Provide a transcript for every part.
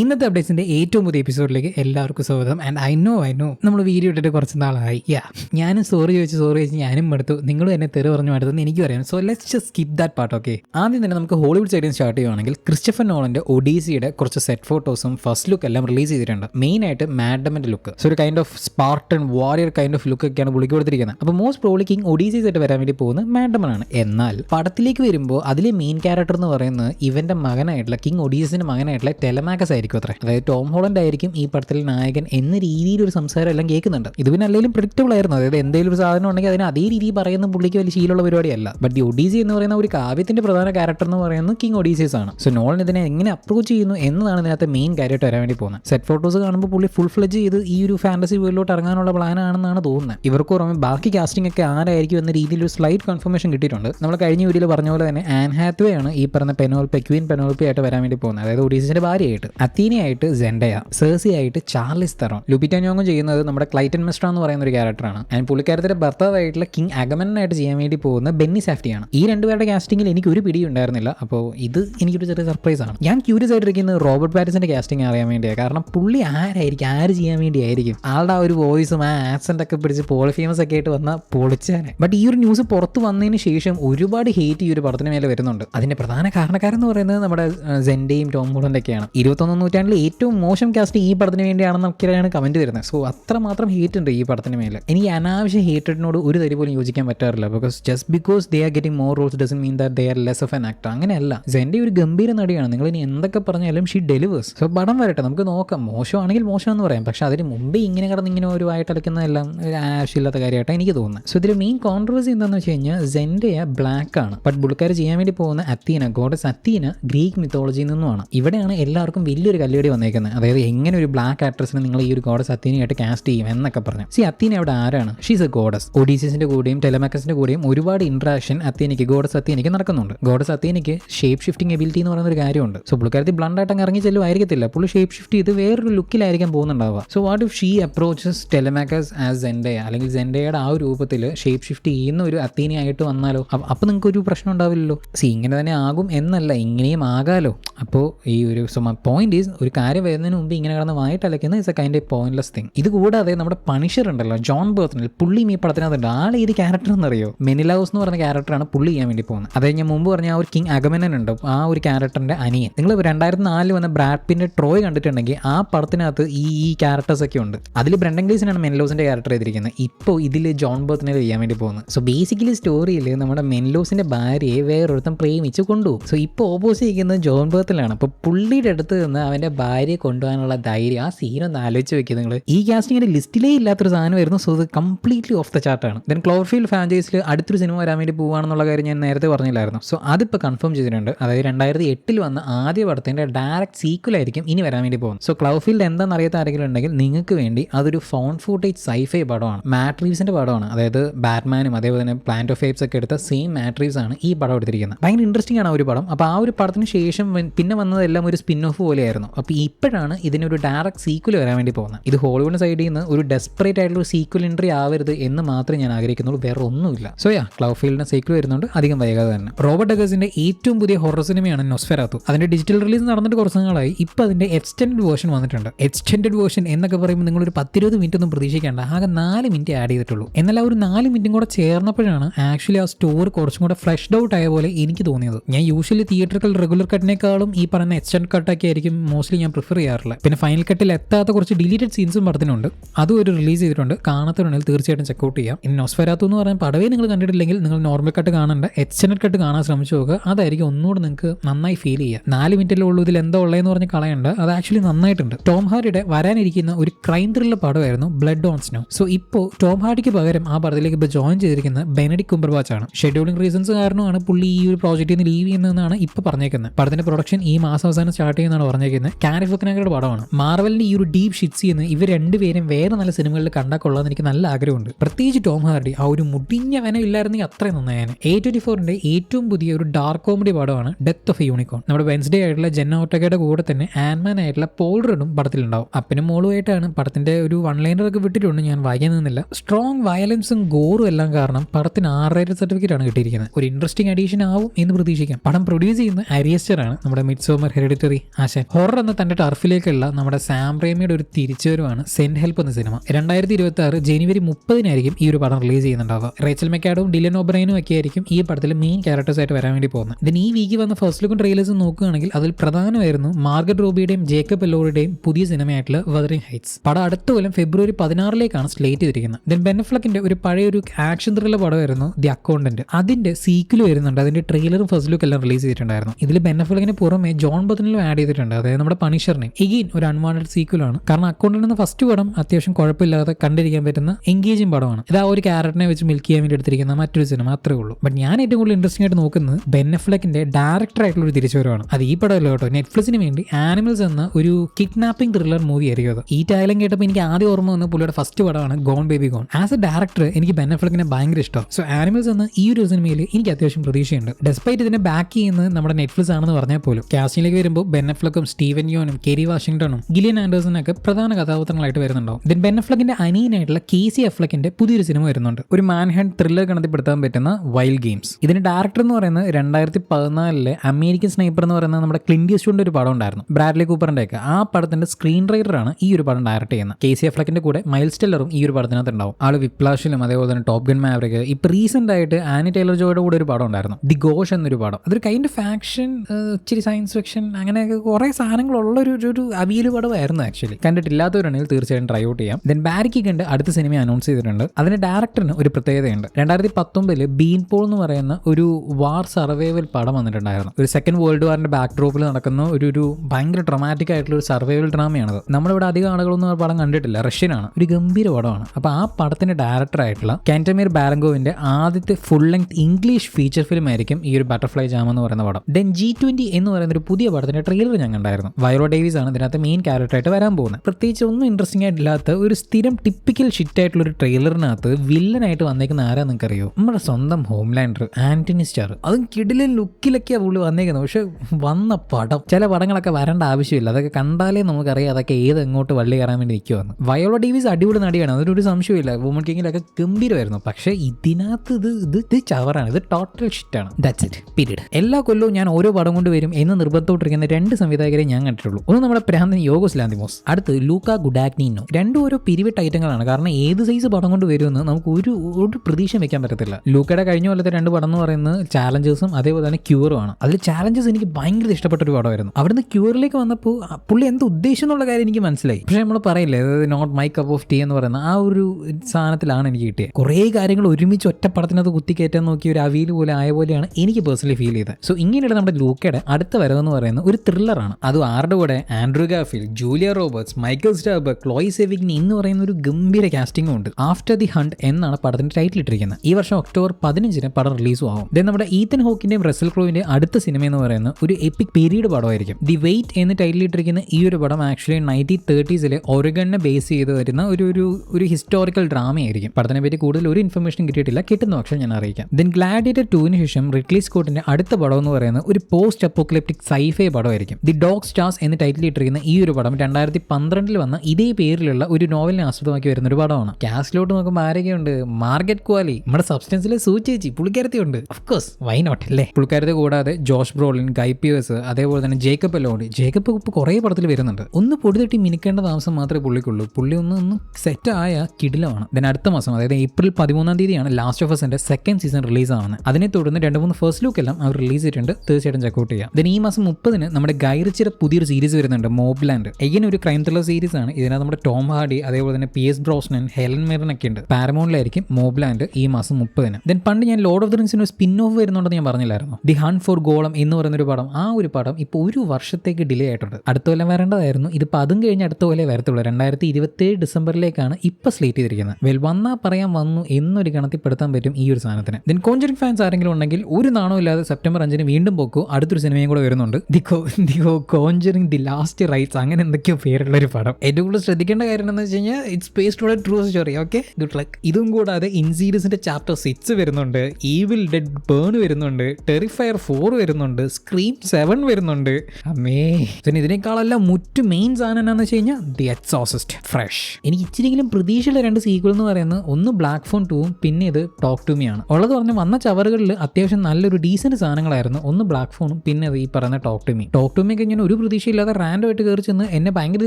ഇന്നത്തെ അപ്ഡേറ്റ്സിന്റെ ഏറ്റവും പുതിയ എപ്പിസോഡിലേക്ക് എല്ലാവർക്കും സ്വാഗതം. And I know I know നമ്മൾ വീഡിയോ ഇട്ടിട്ട് കുറച്ച് നാളായി. യാ ഞാനും സോറി ചോദിച്ച് സോറി ചോദിച്ച് ഞാനും എടുത്തു നിങ്ങൾ എന്നെ തെറി പറഞ്ഞു എടുത്തെന്ന് എനിക്ക് പറയാം so let's just skip that part okay ആദ്യം തന്നെ നമുക്ക് ഹോളിവുഡ് സൈഡിൽ സ്റ്റാർട്ട് ചെയ്യുവാണെങ്കിൽ ക്രിസ്റ്റഫൻ നോളന്റെ ഒഡീസിയുടെ കുറച്ച് സെറ്റ് ഫോട്ടോസും ഫസ്റ്റ് ലുക്ക് എല്ലാം റിലീസ് ചെയ്തിട്ടുണ്ട്. മെയിൻ ആയിട്ട് മാഡമിന്റെ ലുക്ക് സോ ഒരു kind of Spartan warrior kind of look ഒക്കെയാണ് പുള്ളിക്ക് കൊടുത്തിരിക്കുന്നത്. അപ്പോൾ മോസ്റ്റ് പ്രോബ്ലി കിങ് ഒഡീസീസ് ആയിട്ട് വരാൻ വേണ്ടി പോകുന്നത് മാഡമനാണ് എന്നാൽ പടത്തിലേക്ക് വരുമ്പോൾ അതിലെ മെയിൻ ക്യാരക്ടർ എന്ന് പറയുന്നത് ഇവന്റെ മകനായിട്ടുള്ള കിങ് ഒഡീസിന്റെ മകനായിട്ടുള്ള ടെലമാക്കസ് ആയിരിക്കും. അത്ര. അതായത് ടോം ഹോളൻഡ് ആയിരിക്കും ഈ പടത്തിൽ നായകൻ എന്ന രീതിയിൽ ഒരു സംസാരം എല്ലാം കേൾക്കുന്നുണ്ട്. ഇത് പിന്നെ അല്ലെങ്കിലും പ്രിഡിക്റ്റബിൾ ആയിരുന്നു. അതായത് എന്തെങ്കിലും ഒരു സാധനം ഉണ്ടെങ്കിൽ അതിന് അതേ രീതിയിൽ പറയുന്ന പുള്ളിക്ക് വലിയ ശീലമുള്ള പരിപാടിയല്ല. ബട്ട് ദി ഒഡീസി എന്ന് പറയുന്ന ഒരു കാവ്യത്തിന്റെ പ്രധാന ക്യാരക്ടർ എന്ന് പറയുന്നത് കിങ് ഒഡീസീസ് ആണ്. സോ നോളൻ ഇതിനെ എങ്ങനെ അപ്രോച്ച് ചെയ്യുന്നു എന്നതാണ് ഇതിനകത്ത് മെയിൻ കാര്യമായിട്ട് വരാൻ വേണ്ടി പോകുന്നത്. സെറ്റ് ഫോട്ടോസ് കാണുമ്പോൾ പുള്ളി ഫുൾ ഫ്ലെജ് ചെയ്ത് ഈ ഒരു ഫാന്റസി വേൾഡിലോട്ട് ഇറങ്ങാനുള്ള പ്ലാൻ ആണെന്നാണ് തോന്നുന്നത്. ഇവർക്ക് പുറമെ ബാക്കി കാസ്റ്റിംഗ് ഒക്കെ ആരായിരിക്കും എന്ന രീതിയിൽ ഒരു സ്ലൈറ്റ് കൺഫർമേഷൻ കിട്ടിയിട്ടുണ്ട്. നമ്മൾ കഴിഞ്ഞ വീഡിയോയിൽ പറഞ്ഞ പോലെ തന്നെ ആൻ ഹാത്വേ ആണ് ഈ പറഞ്ഞ പെനോൾ ക്വീൻ പെനോൽപ്പി ആയിട്ട് വരാൻ വേണ്ടി പോകുന്നത്. അതായത് ഒഡീസിന്റെ ഭാര്യയായിട്ട്. അത്തീനയായിട്ട് ജെൻഡയ സേഴ്സി ആയിട്ട് ചാർലിസ് തറോൺ. ലുപിറ്റ ഞോങ് ചെയ്യുന്നത് നമ്മുടെ ക്ലൈറ്റൻ മിസ്ട്ര എന്ന് പറയുന്ന ഒരു ക്യാരക്ടറാണ്. ആൻഡ് പുള്ളിക്കാരത്തിന്റെ ഭർത്താവായിട്ടുള്ള കിങ് അഗമനായിട്ട് ചെയ്യാൻ വേണ്ടി പോകുന്ന ബെന്നി സാഫ്റ്റിയാണ്. ഈ രണ്ടുപേരുടെ കാസ്റ്റിംഗിൽ എനിക്ക് ഒരു പിടി ഉണ്ടായിരുന്നില്ല. അപ്പോൾ ഇത് എനിക്കൊരു ചെറിയ സർപ്രൈസ് ആണ്. ഞാൻ ക്യൂരിയസ് ആയിട്ടിരിക്കുന്നത് റോബർട്ട് പാരിസിന്റെ കാസ്റ്റിംഗ് അറിയാൻ വേണ്ടിയാണ് കാരണം പുള്ളി ആരായിരിക്കും? ആര് ചെയ്യാൻ വേണ്ടിയായിരിക്കും? ആളുടെ ആ ഒരു വോയിസും ആ ആക്സെന്റ് ഒക്കെ പിടിച്ച് പോളി ഫേമസ് ഒക്കെ ആയിട്ട് വന്ന പൊളിച്ചാനെ. ബട്ട് ഈ ഒരു ന്യൂസ് പുറത്ത് വന്നതിന് ശേഷം ഒരുപാട് ഹേറ്റ് ഈ ഒരു പടത്തിന് മേലെ വരുന്നുണ്ട്. അതിന്റെ പ്രധാന കാരണക്കാരെന്ന് പറയുന്നത് നമ്മുടെ സെൻഡയും ടോം ഹോളന്റെ ഒക്കെയാണ് ഇരുപത്തൊന്നാം നൂറ്റാണ്ടിൽ ഏറ്റവും മോശം കാസ്റ്റ് ഈ പടത്തിന് വേണ്ടിയാണെന്നൊക്കെയാണ് കമന്റ് തരുന്നത് സോ അത്രമാത്രം ഹീറ്റ് ഉണ്ട് ഈ പടത്തിന് മേലെ. എനിക്ക് അനാവശ്യ ഹേറ്റഡിനോട് ഒരു തരി പോലും യോജിക്കാൻ പറ്റാറില്ല. Because just because they are getting more roles doesn't mean that they are less of an actor അങ്ങനെയല്ല. സെൻഡി ഒരു ഗംഭീര നടിയാണ്. നിങ്ങൾ ഇനി എന്തൊക്കെ പറഞ്ഞാലും ഷീ ഡെലിവേഴ്സ് സോ പടം വരട്ടെ. നമുക്ക് നോക്കാം. മോശമാണെങ്കിൽ മോശം എന്ന് പറയാം. പക്ഷേ അതിന് മുമ്പേ ഇങ്ങനെ കടന്ന് ഇങ്ങനെ ഒരു ആയിട്ടലക്കുന്നതെല്ലാം ഒരു ആവശ്യമില്ലാത്ത കാര്യമായിട്ടാണ് എനിക്ക് തോന്നുന്നത് സോ ഇതിൽ മെയിൻ കോൺട്രവേഴ്സി എന്താണെന്ന് വെച്ച് കഴിഞ്ഞാൽ സെൻഡയ ബ്ലാക്ക് ആണ്. ബട്ട് പുള്ളിക്കാർ ചെയ്യാൻ വേണ്ടി പോകുന്ന അത്തീന ഗോഡസ് അത്തീന ഗ്രീക്ക് മിത്തോളജിയിൽ നിന്നുമാണ്. ഇവിടെയാണ് എല്ലാവർക്കും വലിയൊരു കല്ലുകടി വന്നേക്കുന്നത്. അതായത് എങ്ങനെ ഒരു ബ്ലാക്ക് ആക്ട്രസിനെ നിങ്ങൾ ഈ ഒരു ഗോഡസ് അത്തീനയായിട്ട് കാസ്റ്റ് ചെയ്യും എന്നൊക്കെ പറഞ്ഞു. സി അത്തീന അവിടെ ആരാണ്? ഷീസ് എ ഗോഡസ് ഒഡീസിന്റെ കൂടെയും ടെലമാക്കസിന്റെ കൂടെയും ഒരുപാട് ഇന്ററാക്ഷൻ അത്തീനയ്ക്ക് ഗോഡസ് അത്തീനയ്ക്ക് നടക്കുന്നുണ്ട്. ഗോഡസ് അത്തീനയ്ക്ക് ഷേപ്പ് ഷിഫ്റ്റിംഗ് എബിലിറ്റി എന്ന് പറയുന്ന ഒരു കാര്യമുണ്ട്. സോ പുള്ളിക്കാരത്തി ബ്ലണ്ട് ആയിട്ട് അങ്ങ് ഇറങ്ങി ചെല്ലുമായിരിക്കത്തില്ല. പുള്ളി ഷേപ്പ് ഷിഫ്റ്റ് ചെയ്ത് വേറൊരു ലുക്കിലായിരിക്കും പോകുന്നുണ്ടാവുക. So what if she approaches Telemachus as Zendaya അല്ലെങ്കിൽ ജെൻഡയുടെ ആ ഒരു രൂപത്തിൽ ഷേപ്പ് ഷിഫ്റ്റ് ചെയ്യുന്ന ഒരു അത്തീനയായിട്ട് വന്നാലോ? അപ്പോൾ നിങ്ങൾക്ക് ഒരു പ്രശ്നം ഉണ്ടാവില്ലല്ലോ. സി ഇങ്ങനെ തന്നെ ആകും എന്നല്ല ഇങ്ങനെയും ആകാലോ. അപ്പോൾ ഈ ഒരു പോയിന്റ് ഈസ് ഒരു കാര്യം വരുന്നതിന് മുമ്പ് ഇങ്ങനെ കിടന്ന് വായിട്ട് അലക്കുന്ന is a kind of pointless thing ഇത് കൂടാതെ നമ്മുടെ പണിഷർ ഉണ്ടല്ലോ ജോൺ ബേർത്തനിൽ പുള്ളി ഈ പടത്തിനകത്തുണ്ട്. ആൾ ഏത് ക്യാരക്ടർ എന്നറിയോ? മെനിലൗസ് എന്ന് പറഞ്ഞ ക്യാരക്ടറാണ് പുള്ളി ചെയ്യാൻ വേണ്ടി പോകുന്നത്. അതായത് ഞാൻ മുമ്പ് പറഞ്ഞ ആ ഒരു കിങ് അഗമനൻ ഉണ്ട് ആ ഒരു ക്യാരക്ടറിന്റെ അനിയൻ. നിങ്ങൾ രണ്ടായിരത്തി നാലിൽ വന്ന ബ്രാഡ് പിന്റെ ട്രോയ് കണ്ടിട്ടുണ്ടെങ്കിൽ ആ പടത്തിനകത്ത് ഈ ഈ ക്യാരക്ടേഴ്സ് ഒക്കെ ഉണ്ട്. അതിൽ ബ്രണ്ടൻ ഗ്ലീസിനാണ് മെൻലോസിന്റെ ക്യാരക്ടർ ചെയ്തിരിക്കുന്നത്. ഇപ്പോൾ ഇതിൽ ജോൺ ബേർത്തിനെ ചെയ്യാൻ വേണ്ടി പോകുന്നത്. സോ ബേസിക്കലി സ്റ്റോറിയിൽ നമ്മുടെ മെൻലോസിന്റെ ഭാര്യയെ വേറൊരുത്തം പ്രേമിച്ച് കൊണ്ടുപോകും. സോ ഇപ്പോൾ ഓപ്പോസിറ്റ് ചെയ്യുന്നത് ജോൺ ബേർത്തിലാണ് അപ്പോൾ പുള്ളിയുടെ അടുത്ത് നിന്ന് അവന്റെ ഭാര്യയെ കൊണ്ടുപോകാനുള്ള ധൈര്യം. ആ സീൻ ഒന്ന് ആലോചിച്ച് വെക്കുക നിങ്ങൾ ഈ കാസ്റ്റിങ്ങിന്റെ ലിസ്റ്റിലേ ഇല്ലാത്തൊരു സാധനമായിരുന്നു സോ കംപ്ലീറ്റ്ലി ഓഫ് ദ ചാർട്ടാണ് ദെൻ ക്ലോർഫീൽഡ് ഫ്രാഞ്ചൈസിൽ അടുത്തൊരു സിനിമ വരാൻ വേണ്ടി പോവുകയാണെന്നുള്ള കാര്യം ഞാൻ നേരത്തെ പറഞ്ഞില്ലായിരുന്നു. സോ അതിപ്പോൾ കൺഫേം ചെയ്തിട്ടുണ്ട്. അതായത് രണ്ടായിരത്തി എട്ടിൽ വന്ന ആദ്യ പടത്തിന്റെ ഡയറക്റ്റ് സീക്വലായിരിക്കും ഇനി വരാൻ വേണ്ടി പോകുന്നത്. സോ ക്ലൗഫീൽഡ് എന്താണെന്ന് അറിയാത്ത ആരെങ്കിലും ഉണ്ടെങ്കിൽ നിങ്ങൾക്ക് വേണ്ടി അതൊരു ഫോൺ ഫൂട്ടേജ് സൈഫൈ പടമാണ്. മാട്രീവ്സിന്റെ പടമാണ്. അതായത് ബാറ്റ്മാനും അതേപോലെ തന്നെ പ്ലാന്റ് ഓഫ് ഫേപ്സ് ഒക്കെ എടുത്ത സെയിം മാട്രീവ്സ് ആണ് ഈ പടം എടുത്തിരിക്കുന്നത്. ഭയങ്കര ഇൻട്രസ്റ്റിംഗ് ആണ് ഒരു പടം. അപ്പോൾ ആ ഒരു പടത്തിന് ശേഷം പിന്നെ വന്നതെല്ലാം ഒരു സ്പിൻ ഓഫ് പോലെയായിരുന്നു. അപ്പോൾ ഇപ്പോഴാണ് ഇതിനൊരു ഡയറക്റ്റ് സീക്വൽ വരാൻ വേണ്ടി പോകുന്നത്. ഇത് ഹോളിവുഡ് സൈഡിൽ നിന്ന് ഒരു ഡെസ്പറേറ്റ് ആയിട്ടുള്ള ഒരു സീക്വൽ എൻട്രി ആവരുത് എന്ന് മാത്രമേ ഞാൻ ആഗ്രഹിക്കുന്നുള്ളൂ. വേറെ ഒന്നുമില്ല. സോ യാ ക്ലൗഫീൽഡിന് സീക്വൽ വരുന്നുണ്ട്. അധികം വൈകാതെ തന്നെ. റോബർട്ട് ഡഗസിന്റെ ഏറ്റവും പുതിയ ഹൊറർ സിനിമയാണ് നൊസ്ഫെറാത്തു അതിന്റെ ഡിജിറ്റൽ റിലീസ് നടന്നിട്ട് കുറച്ച് നാളായി. ഇപ്പോൾ അതിന്റെ എക്സ്റ്റൻഡ് വേർഷൻ വന്നിട്ടുണ്ട്. എക്സ്റ്റൻഡ് വേർഷൻ എന്നൊക്കെ പറയുമ്പോൾ നിങ്ങൾ ഒരു പത്തിരുപത് മിനിറ്റ് ഒന്നും പ്രതീക്ഷിക്കേണ്ട. ആകെ നാല് മിനിറ്റ് ആഡ് ചെയ്തിട്ടുള്ളൂ. എന്നാൽ ഒരു നാല് മിനിറ്റും കൂടെ ചേർന്നപ്പോഴാണ് ആക്ച്വലി ആ സ്റ്റോറി കുറച്ചും കൂടെ ഫ്ലഷ്ഡ് ഔട്ട് ആയ പോലെ എനിക്ക് തോന്നിയത്. ഞാൻ യൂഷ്വലി തിയേറ്ററുകൾ റെഗുലർ കട്ടിനേക്കാളും ഈ പറയുന്ന എക്സ്റ്റൻഡ് കട്ടൊക്കെ ആയിരിക്കും മോസ്റ്റ്ലി ഞാൻ പ്രിഫർ ചെയ്യാറില്ല. പിന്നെ ഫൈനൽ കട്ടിൽ എത്താത്ത കുറച്ച് ഡിലീറ്റഡ് സീൻസും പടത്തിനുണ്ട്. അതും ഒരു റിലീസ് ചെയ്തിട്ടുണ്ട്. കാണാത്തവരുണ്ടെങ്കിൽ തീർച്ചയായിട്ടും ചെക്കൗട്ട് ചെയ്യാം. ഇനി നോസ്ഫെരാത്തു എന്ന് പറഞ്ഞ പടവേ നിങ്ങൾ കണ്ടിട്ടില്ലെങ്കിൽ നിങ്ങൾ നോർമൽ കട്ട് കാണണ്ട. എൻ കട്ട് കാണാൻ ശ്രമിച്ചു നോക്കുക. അതായിരിക്കും ഒന്നുകൂടെ നിങ്ങൾക്ക് നന്നായി ഫീൽ ചെയ്യുക. നാല് മിനിറ്റിലുള്ളൂ ഇതിൽ എന്താ ഉള്ളതെന്ന് പറഞ്ഞ് കളയണ്ട. അത് ആക്ച്വലി നന്നായിട്ടുണ്ട്. ടോം ഹാരിയുടെ വരാനിരിക്കുന്ന ഒരു ക്രൈം ത്രില്ലർ പടമായിരുന്നു ബ്ലഡ് ഓൺ സ്നോ സോ ഇപ്പോൾ ടോം ഹാർഡിക്ക് പകരം ആ പടത്തിലേക്ക് ഇപ്പോൾ ജോയിൻ ചെയ്തിരിക്കുന്ന ബെനഡിക് കുംബർബാച്ച് ആണ്. ഷെഡ്യൂളിംഗ് റീസൺസ് കാരണമാണ് പുള്ളി ഈ ഒരു പ്രോജക്റ്റിൽ നിന്ന് ലീവ് ചെയ്യുന്നതെന്നാണ് ഇപ്പോൾ പറഞ്ഞേക്കുന്നത്. പടത്തിന്റെ പ്രൊഡക്ഷൻ ഈ മാസം അവസാനം സ്റ്റാർട്ട് ചെയ്യുന്നതാണ് പറഞ്ഞേക്കുന്നത്. കാരി ഫുക്കനാഗറുടെ പടമാണ്. മാർവലിന്റെ ഈ ഒരു ഡീപ് ഷിറ്റ്സി എന്ന് ഇവർ രണ്ടുപേരും വേറെ നല്ല സിനിമകളിൽ കണ്ടാൽ കൊള്ളാന്ന് എനിക്ക് നല്ല ആഗ്രഹമുണ്ട്. പ്രത്യേകിച്ച് ടോം ഹാർഡി ആ ഒരു മുടിഞ്ഞ വനം ഇല്ലായിരുന്നെങ്കിൽ അത്രയും നന്നായാണ് എ ട്വന്റി ഫോറിന്റെ ഏറ്റവും പുതിയ ഒരു ഡാർക്ക് കോമഡി പടമാണ് ഡെത്ത് ഓഫ് യൂണിക്കോൺ നമ്മുടെ വെൻസ്ഡേ ആയിട്ടുള്ള ജെന്ന ഓട്ടോക്കയുടെ കൂടെ തന്നെ ആൻമാൻ ആയിട്ടുള്ള പോൾ റെഡും പടത്തിലുണ്ടാവും. അപ്പനും മോളുമായിട്ടാണ് പടത്തിന്റെ ഒരു വൺ ലൈനർ ഒക്കെ വിട്ടിട്ടുണ്ട് ഞാൻ വായിക്കാൻ നിന്നില്ല. സ്ട്രോങ് വയലൻസും ഗോറും എല്ലാം കാരണം പടത്തിന് ആറര സർട്ടിഫിക്കറ്റ് ആണ് കിട്ടിയിരിക്കുന്നത്. ഒരു ഇൻട്രസ്റ്റിംഗ് അഡീഷൻ ആവും എന്ന് പ്രതീക്ഷിക്കാം. പടം പ്രൊഡ്യൂസ് ചെയ്യുന്ന അരിയസ്റ്റർ ആണ് നമ്മുടെ മിഡ് സോമർ ഹെറിഡിറ്ററി ആശാൻ. എന്ന തന്റെ ടർഫിലേക്കുള്ള നമ്മുടെ സാം റേമിയുടെ ഒരു തിരിച്ചുവരവാണ് സെന്റ് ഹെൽപ്പ് എന്ന സിനിമ. രണ്ടായിരത്തി ഇരുപത്തി ആറ് ജനുവരി മുപ്പതിനായിരിക്കും ഈ ഒരു പടം റിലീസ് ചെയ്യുന്നുണ്ടാവുക. റേച്ചൽ മെക്കാഡും ഡിലൻ ഒബ്രൈനും ഒക്കെ ആയിരിക്കും ഈ പടത്തിൽ മെയിൻ ക്യാരക്ടേഴ്സ് ആയിട്ട് വരാൻ വേണ്ടി പോകുന്നത്. ഇതിന് ഈ വീക്ക് വന്ന ഫസ്റ്റ് ലുക്കും ട്രെയിലേഴ്സും നോക്കുകയാണെങ്കിൽ അതിൽ പ്രധാനമായിരുന്നു മാർഗറ്റ് റോബിയുടെയും ജേക്കബ് എല്ലോറുടെയും പുതിയ സിനിമയായിട്ടുള്ള വദറിംഗ് ഹൈറ്റ്സ് പടം അടുത്ത കൊല്ലം ഫെബ്രുവരി പതിനാറിലേക്കാണ് സ്ലേറ്റ് ചെയ്തിരിക്കുന്നത്. ദെൻ ബെനഫ്ലക്കിന്റെ ഒരു പഴയ ഒരു ആക്ഷൻ ത്രില്ലർ പടമായിരുന്നു ദി അക്കൗണ്ടന്റ് അതിന്റെ സീക്വൽ വരുന്നുണ്ട്. അതിന്റെ ട്രെയിലറും ഫസ്റ്റ് ലുക്ക് എല്ലാം റിലീസ് ചെയ്തിട്ടുണ്ടായിരുന്നു. ഇതിൽ ബെനഫ്ലക്കിന് പുറമെ ജോൺ ബത്തനിലും ആഡ് ചെയ്തിട്ടുണ്ട്. അതായത് നമ്മുടെ പണിഷറിനെ എഗെയിൻ ഒരു അൺവാണ്ടഡ് ആണ്. കാരണം അക്കൗണ്ടിൽ നിന്ന് ഫസ്റ്റ് പടം അത്യാവശ്യം കുഴപ്പമില്ലാതെ കണ്ടിരിക്കാൻ പറ്റുന്ന എൻഗേജിങ് പടമാണ്. ഇത് ആ ഒരു ക്യാരക്ടറിനെ വെച്ച് മിൽക്ക് ചെയ്യാൻ വേണ്ടി എടുത്തിരിക്കുന്ന മറ്റൊരു സിനിമ അത്രേ ഉള്ളൂ. ബട്ട് ഞാൻ ഏറ്റവും കൂടുതൽ ഇൻട്രസ്റ്റിംഗ് ആയിട്ട് നോക്കുന്നത് ബെന്നഫ്ലക്കിന്റെ ഡയറക്ടർ ആയിട്ടുള്ള ഒരു തിരിച്ചുവരവാണ്. അത് ഈ പടമല്ല കേട്ടോ. നെറ്റ്ഫ്ലിക്സിന് വേണ്ടി ആനിമൽസ് എന്ന ഒരു കിഡ്നാപ്പിംഗ് ത്രില്ലർ മൂവി ആയിരിക്കും അത്. ഈ ടൈലം കേട്ടപ്പോൾ എനിക്ക് ആദ്യം ഓർമ്മ വന്ന പുള്ളിയുടെ ഫസ്റ്റ് പടമാണ് gone baby gone as a director എനിക്ക് ബെന്നഫ്ലക്കിനെ ഭയങ്കര ഇഷ്ടം സോ ആനിമൽസ് എന്ന ഈ ഒരു സിനിമയിൽ എനിക്ക് അത്യാവശ്യം പ്രതീക്ഷയുണ്ട്. ഡെസ്പൈറ്റ് ഇതിനെ ബാക്ക് ചെയ്യുന്നത് നമ്മുടെ നെറ്റ്ഫ്ലിക്സ് ആണെന്ന് പറഞ്ഞാൽ പോലും. കാസ്റ്റിംഗിലേക്ക് വരുമ്പോൾ ബെനഫ്ലക്കും സ്റ്റീവൻ യോനും കെരി വാഷിംഗ്ടണും ഗിലിയൻ ആൻഡേഴ്സണും ഒക്കെ പ്രധാന കഥാപാത്രങ്ങളായിട്ട് വരുന്നുണ്ടാവും. ദെൻ ബെനഫ്ലക്കിന്റെ അനിയനായിട്ടുള്ള കെ സി എഫ്ലക്കിന്റെ പുതിയൊരു സിനിമ വരുന്നുണ്ട്. ഒരു മാൻഹാൻഡ് ത്രില്ലർ കണത്തിപ്പെടുത്താൻ പറ്റുന്ന വൈൽഡ് ഗെയിംസ് ഇതിന്റെ ഡയറക്ടർ എന്ന് പറയുന്നത് രണ്ടായിരത്തി പതിനാലിലെ അമേരിക്കൻ സ്നൈപ്പർ എന്ന് പറയുന്ന നമ്മുടെ ക്ലിൻഡി സ്റ്റൂഡിന്റെ ഒരു പടം ഉണ്ടായിരുന്നു ബ്രാഡ്ലി കൂപ്പറിന്റെ ഒക്കെ. ആ പടത്തിന്റെ സ്ക്രീൻ റൈറ്ററാണ് ഈ ഒരു പടം ഡയറക്ട് ചെയ്യുന്നത്. കെ സി എഫ്ലക്കിന്റെ കൂടെ മൈൽ സ്റ്റെല്ലറും ഈ ഒരു പടത്തിനകത്ത് ഉണ്ടാവും. ആൾ വിപ്ലാഷിലും അതേപോലെ തന്നെ ടോപ് ഗൺ മാവറിക്ക് ഇപ്പൊ റീസെന്റ് ആയിട്ട് ആനി ടൈലർ ജോയുടെ കൂടെ ഒരു പടം ഉണ്ടായിരുന്നു. ദി ഗോഷ് എന്നൊരു പടം. അതൊരു കൈൻഡ് ഫാക്ഷൻ ഇച്ചിരി സയൻസ് ഫിക്ഷൻ അങ്ങനെയൊക്കെ കുറെ സാധനങ്ങളുള്ള ഒരു ഒരു- അവിയൽ പടമായിരുന്നു ആക്ച്വലി കണ്ടിട്ടില്ലാത്തവരാണെങ്കിൽ തീർച്ചയായും ട്രൈ ഔട്ട് ചെയ്യാം. ദെൻ ബാരിക്ക് കണ്ട് അടുത്ത സിനിമ അനൗൺസ് ചെയ്തിട്ടുണ്ട്. അതിന്റെ ഡയറക്ടറിന് ഒരു പ്രത്യേകതയുണ്ട്. രണ്ടായിരത്തി പത്തൊമ്പതിൽ ബീൻ പോൾ എന്ന് പറയുന്ന ഒരു വാർ സർവൈവൽ പടം വന്നിട്ടുണ്ടായിരുന്നു. ഒരു സെക്കൻഡ് വേൾഡ് വാറിന്റെ ബാക്ക് ഡ്രോപ്പിൽ നടക്കുന്ന ഒരു ഒരു ഭയങ്കര ഡ്രമാറ്റിക് ആയിട്ടുള്ള ഒരു സർവൈവൽ ഡ്രാമയാണത് നമ്മളിവിടെ അധികം ആളുകളൊന്നും ആ പടം കണ്ടിട്ടില്ല. റഷ്യനാണ് ഒരു ഗംഭീര പടമാണ്. അപ്പോൾ ആ പടത്തിന്റെ ഡയറക്ടർ ആയിട്ടുള്ള കാന്റമീർ ബാലങ്കോവിന്റെ ആദ്യത്തെ full length English feature film ആയിരിക്കും ഈ ഒരു ബട്ടർഫ്ലൈ ജാം എന്ന് പറയുന്ന പടം. ദെൻ ജി ട്വന്റി എന്ന് പറയുന്ന ഒരു പുതിയ പടത്തിന്റെ ട്രെയിലർ ഞാൻ കണ്ടായിരുന്നു. വയോളോ ഡേവീസ് ആണ് ഇതിനകത്ത് മെയിൻ ക്യാരക്ടറായിട്ട് വരാൻ പോകുന്നത്. പ്രത്യേകിച്ച് ഒന്നും ഇൻട്രസ്റ്റിംഗ് ആയിട്ടില്ലാത്ത ഒരു സ്ഥിരം ടിപ്പിക്കൽ ഷിറ്റ് ആയിട്ടുള്ള ഒരു ട്രെയിലറിനകത്ത് വില്ലനായിട്ട് വന്നേക്കുന്ന ആരാ നിങ്ങൾക്ക് അറിയോ നമ്മുടെ സ്വന്തം ഹോംലാൻഡർ ആന്റണി സ്റ്റാർ അതും കിടിലൻ ലുക്കിലൊക്കെയാണ് പുള്ളി വന്നേക്കുന്നത്. പക്ഷെ വന്ന പടം ചില പടങ്ങളൊക്കെ വരേണ്ട ആവശ്യമില്ല. അതൊക്കെ കണ്ടാലേ നമുക്കറിയാം അതൊക്കെ ഏത് എങ്ങോട്ട് വള്ളി കയറാൻ വേണ്ടി നിൽക്കുമെന്ന് വയോള ഡേവീസ് അടിപൊളി നടിയാണ്. അതിനൊരു സംശയമില്ല വുമൺ കിങ്ങിലൊക്കെ ഗംഭീരമായിരുന്നു. പക്ഷേ ഇതിനകത്ത് ഇത് ഇത് ഇത് ചവറാണ്. ഇത് ടോട്ടൽ ഷിറ്റാണ് ദാറ്റ്സ് ഇറ്റ് പീരീഡ് എല്ലാ കൊല്ലവും ഞാൻ ഓരോ പടം കൊണ്ട് വരും എന്ന് നിർബന്ധത്തോട്ടിരിക്കുന്ന രണ്ട് സംവിധായകരെ ഞാൻ കണ്ടിട്ടുള്ളൂ. ഒന്ന് നമ്മുടെ പ്രാന്തൻ യോഗോസ് ലാന്തിമോസ് അടുത്ത് ലൂക്ക ഗുഡാഗ്നീനോ. രണ്ടും ഓരോ പിരിവിട്ട ഐറ്റങ്ങളാണ്. കാരണം ഏത് സൈസ് പടം കൊണ്ട് വരുമെന്ന് നമുക്ക് ഒരു ഒരു പ്രതീക്ഷ വെക്കാൻ പറ്റത്തില്ല. ലൂക്കയുടെ കഴിഞ്ഞ കൊല്ലത്തെ രണ്ട് പടം എന്ന് പറയുന്നത് ചാലഞ്ചേഴ്സും അതേപോലെ തന്നെ ക്യൂറും ആണ്. അതിൽ ചാലഞ്ചേഴ്സ് എനിക്ക് ഭയങ്കര ഇഷ്ടപ്പെട്ട ഒരു പടമായിരുന്നു. അവിടുന്ന് ക്യൂറിലേക്ക് വന്നപ്പോൾ പുള്ളി എന്ത് ഉദ്ദേശം എന്നുള്ള കാര്യം എനിക്ക് മനസ്സിലായി. പക്ഷേ നമ്മൾ പറയില്ലേ അതായത് not my cup of tea എന്ന് പറയുന്ന ആ ഒരു സാധനത്തിലാണ് എനിക്ക് കിട്ടിയത് കുറേ കാര്യങ്ങൾ ഒരുമിച്ച് ഒറ്റ പടത്തിനകത്ത് കുത്തിക്കയറ്റാൻ നോക്കിയ ഒരു അവിയിൽ പോലെ ആയ പോലെയാണ് എനിക്ക് പേഴ്സണലി ഫീൽ ചെയ്തത്. സോ ഇങ്ങനെയുള്ള നമ്മുടെ ലൂക്കയുടെ അടുത്ത വരവെന്ന് പറയുന്നത് ഒരു ത്രില്ലറാണ് അത് ആരുടെ കൂടെ? Andrew Garfield Julia Roberts Michael Stuhlbarg Chloe Sevigny എന്ന് പറയുന്ന ഒരു ഗംഭീര കാസ്റ്റിംഗും ഉണ്ട്. ആഫ്റ്റർ ദി ഹണ്ട് എന്നാണ് പടത്തിന്റെ ടൈറ്റിൽ ഇട്ടിരിക്കുന്നത്. ഈ വർഷം ഒക്ടോബർ പതിനഞ്ചിന് പടം റിലീസും ആവും. ദെൻ നമ്മുടെ ഈത്തൻ ഹോക്കിന്റെയും റസൽ ക്രോവിന്റെ അടുത്ത സിനിമ എന്ന് പറയുന്ന ഒരു എപ്പിക് പീരീഡ് പടമായിരിക്കും. ദി വെയിറ്റ് എന്ന് ടൈറ്റിൽ ഇട്ടിരിക്കുന്ന ഈ ഒരു പടം ആക്ച്വലി നയന്റീൻ തേർട്ടീസിലെ ഒരുഗണ്ണെ ബേസ് ചെയ്ത് വരുന്ന ഒരു ഒരു ഒരു ഹിസ്റ്റോറിക്കൽ ഡ്രാമയായിരിക്കും പടത്തിനെ പറ്റി കൂടുതൽ ഒരു ഇൻഫർമേഷൻ കിട്ടിയിട്ടില്ല. കിട്ടുന്ന പക്ഷേ ഞാൻ അറിയിക്കാം. ദെൻ ഗ്ലാഡിയേറ്റർ ടൂവിന് ശേഷം റിക്ലീസ് സ്കോട്ടിന്റെ അടുത്ത പടം എന്ന് പറയുന്ന ഒരു പോസ്റ്റ് അപ്പോക്ലിപ്റ്റിക് സൈഫൈ പടമായിരിക്കും. ദി ഡോഗ് സ്റ്റാർസ് എന്ന് ടൈറ്റിൽ ഇട്ടിരിക്കുന്ന ഈ ഒരു പടം രണ്ടായിരത്തി പന്ത്രണ്ടിൽ വന്ന ഇതേ പേരിലുള്ള ഒരു നോവലിനെ ആസ്പദമാക്കി വരുന്ന ഒരു പടമാണ്. കാസ്റ്റിലോട്ട് നോക്കുമ്പോൾ ആരൊക്കെയുണ്ട്? Margaret Qualley. നമ്മുടെ സബ്സ്റ്റൻസിലെ സൂചേച്ചി പുള്ളിക്കാരത്തി ഉണ്ട്. അഫ്കോഴ്സ് വൈ നോട്ട് അല്ലേ? പുള്ളിക്കാരത്തെ കൂടാതെ ജോഷ് ബ്രോളിൻ ഗൈ പിയേഴ്സ് അതേപോലെ തന്നെ ജേക്കബ് അലോണി. ജേക്കബ് ഇപ്പോൾ കുറേ പടത്തിൽ വരുന്നുണ്ട്. ഒന്ന് പൊടിതട്ടി മിനിക്കേണ്ട താമസം മാത്രമേ പുള്ളിക്കുള്ളൂ. പുള്ളി ഒന്ന് ഒന്ന് സെറ്റ് ആയ കിടിലമാണ്. ദെൻ അടുത്ത മാസം അതായത് ഏപ്രിൽ പതിമൂന്നാം തീയതിയാണ് ലാസ്റ്റ് ഓഫ് എസിന്റെ സെക്കൻഡ് സീസൺ റിലീസ് ആവുന്നത്. അതിനെ തുടർന്ന് രണ്ട് മൂന്ന് ഫസ്റ്റ് ലുക്ക് എല്ലാം അവർ റിലീസ് ചെയ്തിട്ടുണ്ട്. തീർച്ചയായിട്ടും ചെക്കൗട്ട് ചെയ്യാം. ദെൻ ഈ മാസം മുപ്പതിന് നമ്മുടെ ഗൈറിച്ചിയുടെ പുതിയൊരു സീരീസ് വരുന്നുണ്ട് മോബ്ലാൻഡ്. എഗിൻ ഒരു ക്രൈം ത്രില്ലർ സീരീസ് ആണ്. ഇതിനകത്ത് നമ്മുടെ ടോം ഹാർഡി അതേപോലെ തന്നെ Pierce Brosnan Helen Mirren ഒക്കെ ഉണ്ട് പാരമോണിലായിരിക്കും മോബ്ലാൻഡ് ഈ മാസം മുപ്പതിന്. ദെൻ പണ്ട് ഞാൻ ലോർഡ് ഓഫ് ദ റിങ്സിന് സ്പിൻ ഓഫ് വരുന്നുണ്ടെന്ന് ഞാൻ പറഞ്ഞില്ലായിരുന്നു? ദി ഹൺ ഫോർ ഗോളം എന്ന് പറയുന്ന ഒരു പടം. ആ ഒരു പടം ഇപ്പോൾ ഒരു വർഷത്തേക്ക് ഡിലേ ആയിട്ടുണ്ട്. അടുത്ത കൊല്ലം വരേണ്ടതായിരുന്നു. ഇതിപ്പോൾ അതും കഴിഞ്ഞ് അടുത്ത കൊല്ലം വരത്തുള്ളൂ. രണ്ടായിരത്തി ഇരുപത്തേഴ് ഡിസംബറിലേക്കാണ് ഇപ്പോൾ സ്ലേറ്റ് ചെയ്തിരിക്കുന്നത്. വെൽ വന്നാൽ പറയാൻ വന്നു എന്നൊരു കണത്തിൽ പെടുത്താൻ പറ്റും ഈ ഒരു സാധനത്തിന്. ദെൻ കോഞ്ചറിംഗ് ഫാൻസ് ആരെങ്കിലും ഉണ്ടെങ്കിൽ ഒരു നാണോ ഇല്ലാതെ സെപ്റ്റംബർ അഞ്ചിന് വീണ്ടും പോക്കോ. അടുത്തൊരു സിനിമയും കൂടെ വരുന്നുണ്ട്. The co the co conjuring the last rites അങ്ങനെ എന്തൊക്കെയോ പേരുള്ള ഒരു പടം. ഏറ്റവും കൂടുതൽ ശ്രദ്ധിക്കേണ്ട കാര്യം എന്താണെന്ന് വെച്ച് കഴിഞ്ഞാൽ it's based on true story okay good luck ഇതും കൂടാതെ ഇൻ സീരീസിന്റെ ചാപ്റ്റർ സിക്സ് വരുന്നുണ്ട് ഈവിൽ ഡെഡ് ബേൺ വരുന്നുണ്ട് ടെറിഫയർ ഫോർ വരുന്നുണ്ട് സ്ക്രീം സെവൻ വരുന്നുണ്ട്. അമ്മേ പിന്നെ ഇതിനേക്കാളെല്ലാം മുറ്റ് മെയിൻ സാധനം എന്താണെന്ന് വെച്ച് കഴിഞ്ഞാൽ ദി എക്സോസിസ്റ്റ് ഫ്രഷ് എനിക്ക് ഇച്ചിരിയെങ്കിലും പ്രതീക്ഷയുള്ള രണ്ട് സീക്വൽ എന്ന് പറയുന്നത് ഒന്ന് ബ്ലാക്ക് ഫോൺ ടൂവും പിന്നെ ഇത് ടോക്ക് ടു മി ആണ്. ഉള്ളത് പറഞ്ഞ് വന്ന ചവറുകളിൽ അത്യാവശ്യം നല്ലൊരു ഡീസന്റ് സാധനങ്ങളായിരുന്നു. ഒന്ന് ബ്ലാക്ക് ഫോണും പിന്നെ അത് ഈ പറയുന്ന ടോക്ക് ടു ടോക്ക് ടു ഞാൻ ഒരു പ്രതീക്ഷയില്ലാതെ റാൻഡമായിട്ട് കയറി ചെന്ന് എന്നെ ഭയങ്കര